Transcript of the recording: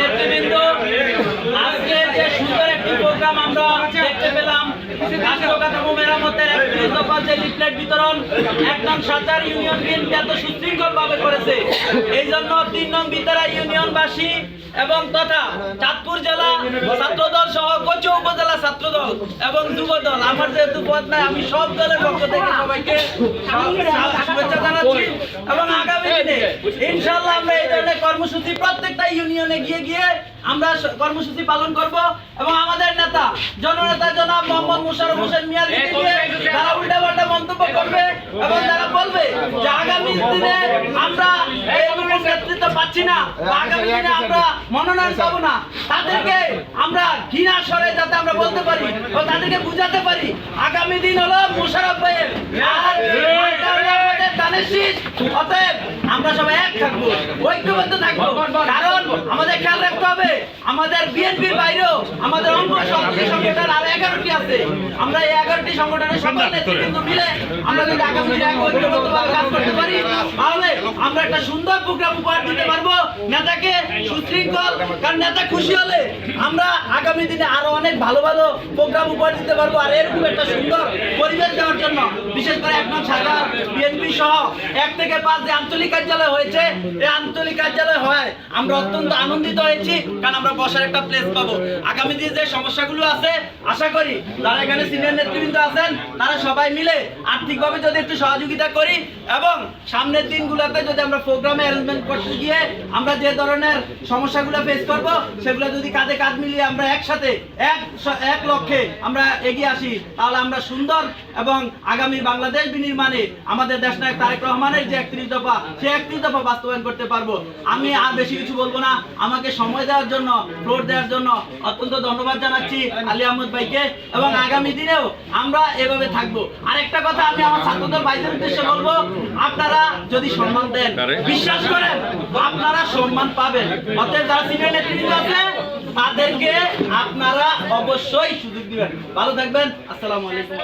নেতৃবৃন্দ আজকে যে সুন্দর একটি প্রোগ্রাম আমরা দেখতে পেলাম কাঠামো মেরামতের একত্রিশ দফা যে লিফলেট বিতরণ এক নং সাতার ইউনিয়ন বিএনপি এত সুশৃঙ্খল ভাবে করেছে। এই জন্য তিন নং বিতারা ইউনিয়নবাসী এবং তথা চাঁদপুর জেলা ছাত্রদল সহ কচু উপজেলা ছাত্রদল এবং যুব দল আমার যেহেতু পদ নাই আমি সব দলের পক্ষ থেকে সবাইকে শুভেচ্ছা জানাচ্ছি এবং ইনশাআল্লাহ আমরা এই ধরনের কর্মসূচি প্রত্যেকটা ইউনিয়নে গিয়ে গিয়ে আমরা কর্মসূচি পালন করব এবং আমাদের নেতা জননেতা জনাব মোহাম্মদ মুশারফ হোসেন মিয়া দিয়ে তারা উল্টাপাল্টা মন্তব্য করবে এবং তারা বলবে যে আগামী দিনে আমরা এইরকম নেতৃত্ব পাচ্ছি না। আগামী দিনে আমরা মনোনয়ন পাবো না। তাদেরকে আমরা ঘৃণা স্বরে যাতে আমরা বলতে পারি ও তাদেরকে বুঝাতে পারি। আগামী দিন হলো মুশারফ ভাইয়ের আর। অতএব আমরা সবাই এক থাকব ঐক্যবদ্ধ থাকব। কারণ আমাদের খেয়াল রাখতে হবে আমাদের বিএনপির বাইরেও আমাদের অঙ্গ সহযোগী সংগঠন আর এগারোটি আছে আমরা এই এগারোটি সংগঠনের সকল নেতৃবৃন্দ মিলে আমরা যদি আগামী দিনে এক ঐক্যবদ্ধভাবে কাজ করতে পারি। তাহলে আমরা একটা সুন্দর প্রোগ্রাম উপহার দিতে পারব নেতাকে সুশৃঙ্খল কারণ নেতা খুশি হলে আমরা আগামী দিনে আরও অনেক ভালো ভালো প্রোগ্রাম উপহার দিতে পারব। আর এরকম একটা সুন্দর পরিবেশ দেওয়ার জন্য বিশেষ করে এক নং শাখা বিএনপি সহ এক থেকে পাঁচ যে আঞ্চলিক কার্যালয় হয়েছে এই আঞ্চলিক কার্যালয় হয় আমরা অত্যন্ত আনন্দিত হয়েছি কারণ আমরা বসার একটা প্লেস পাবো। আগামী দিনে যে সমস্যাগুলো আছে আশা করি যারা এখানে সিনিয়র নেতৃবৃন্দ আছেন, তারা সবাই মিলে আর্থিকভাবে যদি একটু সহযোগিতা করি এবং সামনের দিনগুলোতে যদি আমরা প্রোগ্রামে অ্যারেঞ্জমেন্ট করতে গিয়ে আমরা যে ধরনের সমস্যাগুলো ফেস করব, সেগুলো যদি কাঁধে কাঁধ মিলিয়ে আমরা একসাথে এক এক লক্ষ্যে আমরা এগিয়ে আসি, তাহলে আমরা সুন্দর এবং আগামী বাংলাদেশ বিনির্মাণে আমাদের দেশনায়ক তারেক রহমানের যে একত্রিশ দফা সে একত্রিশ দফা বাস্তবায়ন করতে পারব। আমি আর বেশি কিছু বলব না। আমাকে সময় দেওয়ার জন্য ফ্লোর দেওয়ার জন্য অত্যন্ত ধন্যবাদ জানাচ্ছি আলী আহমদ ভাইকে এবং আগামী দিনেও আমরা এভাবে থাকব। আরেকটা কথা আমি আমার ছাত্রদের ভাইদের উদ্দেশ্যে বলব, আপনারা যদি সম্মান দেন, বিশ্বাস করেন, আপনারা সম্মান পাবেন। অতএব যারা সিনিয়র নেতৃত্ব আছে, তাদেরকে আপনারা অবশ্যই সুযোগ দিবেন। ভালো থাকবেন, আসসালামু আলাইকুম।